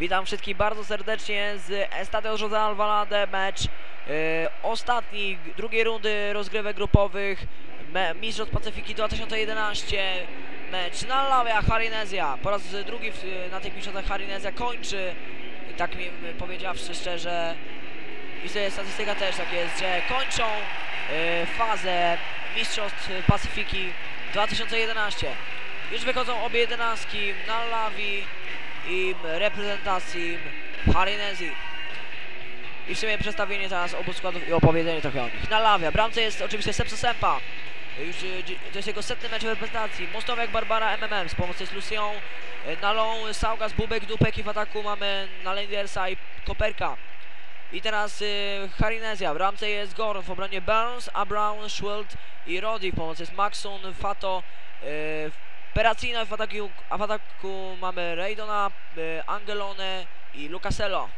Witam wszystkich bardzo serdecznie z Estadio José Alvalade, mecz e, ostatni, drugiej rundy rozgrywek grupowych Mistrzostw Pacyfiki 2011 mecz na Lawia Harinezja. Po raz drugi w, na tych mistrzostwach Harinezja kończy. Tak mi powiedziawszy szczerze i statystyka też tak jest, że kończą e, fazę Mistrzostw Pacyfiki 2011 już wychodzą obie jedenastki na Lawi i reprezentacji Harinezji. I w sumie przedstawienie teraz obu składów i opowiedzenie trochę o nich. Na Lawia, bramce jest oczywiście Sepso Sempa. Już, e, to jest jego setny mecz w reprezentacji. Mostowiak Barbara MMM z pomocą z Lucią. E, Nalą, Saugas, Bubek, Dupek i w ataku mamy Nalendersa i Koperka. I teraz y, Harinezja. W bramce jest Gorn, w obronie Burns, Abraun, Schwilt i Roddy. W pomocy jest Maxon, Fato, y, Peracina. W ataku, w ataku mamy Raydona, y, Angelone i Lucasello.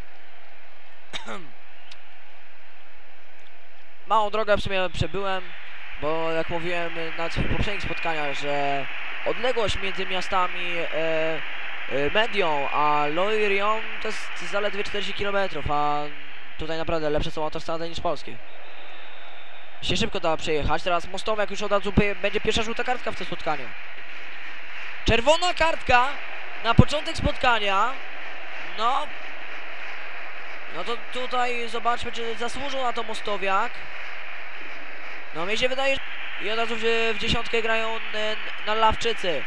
Małą drogę w sumie przebyłem, bo jak mówiłem w poprzednich spotkaniach, że odległość między miastami e, e, Medią a Loirion to jest zaledwie 40 km, a tutaj naprawdę lepsze są autostrady niż polskie. Się szybko da przejechać, teraz Mostowiak już od razu będzie pierwsza żółta kartka w tym spotkaniu. Czerwona kartka na początek spotkania. No. No to tutaj zobaczmy, czy zasłużył na to Mostowiak. No mi się wydaje, że... I od razu w, w dziesiątkę grają e, na Lawczycy.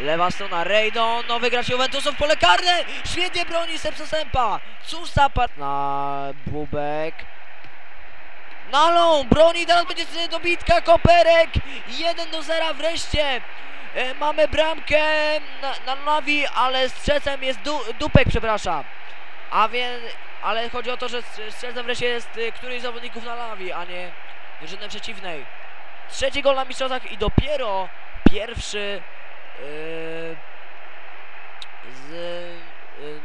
Lewa strona Rejdon, no wygrać Juventusem w pole karne! Świetnie broni Sepsa Sempa! Cóż za. Na Bubek. Nalą, broni, teraz będzie dobitka, Koperek! 1 do 0 wreszcie! E, mamy bramkę na, na Nawi, ale strzecem jest du, Dupek, przepraszam. A więc, ale chodzi o to, że strz- strzecem wreszcie jest y, któryś z zawodników na Nawi, a nie drużyny przeciwnej. Trzeci gol na mistrzostwach i dopiero pierwszy yy, z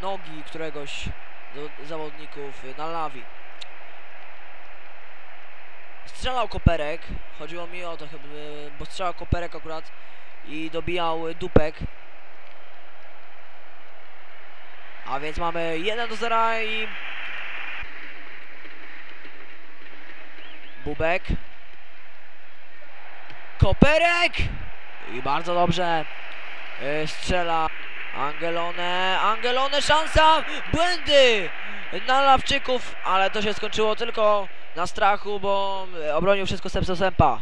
nogi któregoś z zawodników na Lawi. Strzelał Koperek, chodziło mi o to chyba, bo strzelał Koperek akurat i dobijał Dupek. A więc mamy 1 do 0 i Bubek. Koperek! I bardzo dobrze e, strzela Angelone. Angelone szansa! Błędy na Lawczyków, ale to się skończyło tylko na strachu, bo e, obronił wszystko Sepso Sempa.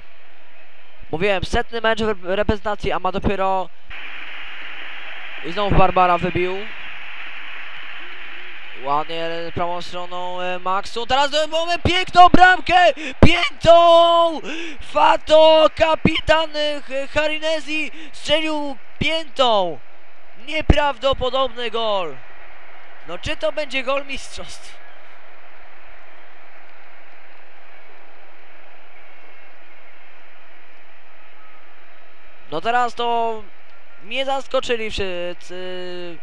Mówiłem, setny mecz w rep- reprezentacji, a ma dopiero... I znowu Barbara wybił. Ładnie prawą stroną e, Maxu. Teraz mamy piękną bramkę! Piętą! Fato, kapitan e, Harinezi strzelił piętą! Nieprawdopodobny gol! No czy to będzie gol mistrzostw? No teraz to mnie zaskoczyli wszyscy.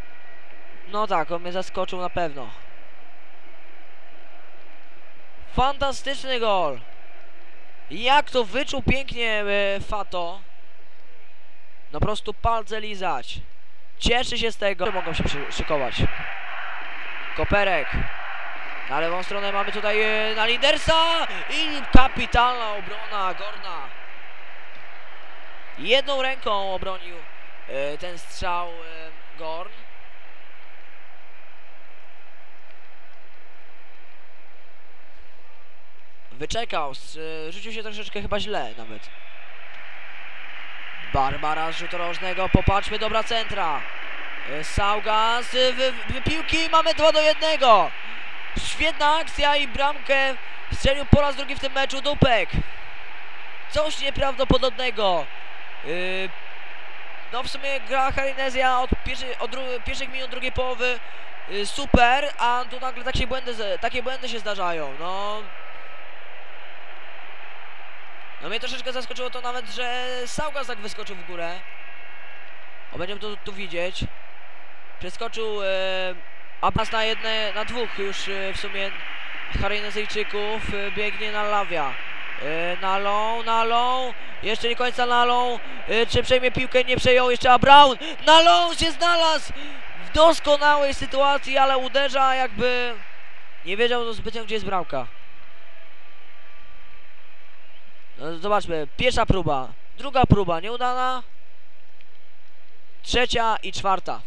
No tak, on mnie zaskoczył na pewno. Fantastyczny gol. Jak to wyczuł pięknie e, Fato. No po prostu palce lizać. Cieszy się z tego. Mogą się szykować. Koperek. Na lewą stronę mamy tutaj e, na Lindersa i kapitalna obrona Gorna. Jedną ręką obronił e, ten strzał e, Gorn. Wyczekał, e, rzucił się troszeczkę chyba źle nawet. Barbara z rzutu rożnego, popatrzmy, dobra centra. Saugas, wy, wy, piłki, mamy 2 do 1. Świetna akcja i bramkę strzelił po raz drugi w tym meczu Dupek. Coś nieprawdopodobnego. Yy, no w sumie gra Harinezja od, pierwszy, od pierwszych minut drugiej połowy yy, super, a tu nagle takie błędy, takie błędy się zdarzają. No, no mnie troszeczkę zaskoczyło to nawet, że Saugas tak wyskoczył w górę. O, będziemy to tu widzieć. Przeskoczył yy, Abbas na jedne, na dwóch już yy, w sumie Harynezyjczyków. Yy, biegnie na Lawia. E, nalą, nalą. Jeszcze nie końca nalą. E, czy przejmie piłkę? Nie przejął. Jeszcze a Brown. nalą, się znalazł. W doskonałej sytuacji, ale uderza jakby... Nie wiedział zbytnio, gdzie jest bramka. No, zobaczmy. Pierwsza próba. Druga próba nieudana. Trzecia i czwarta.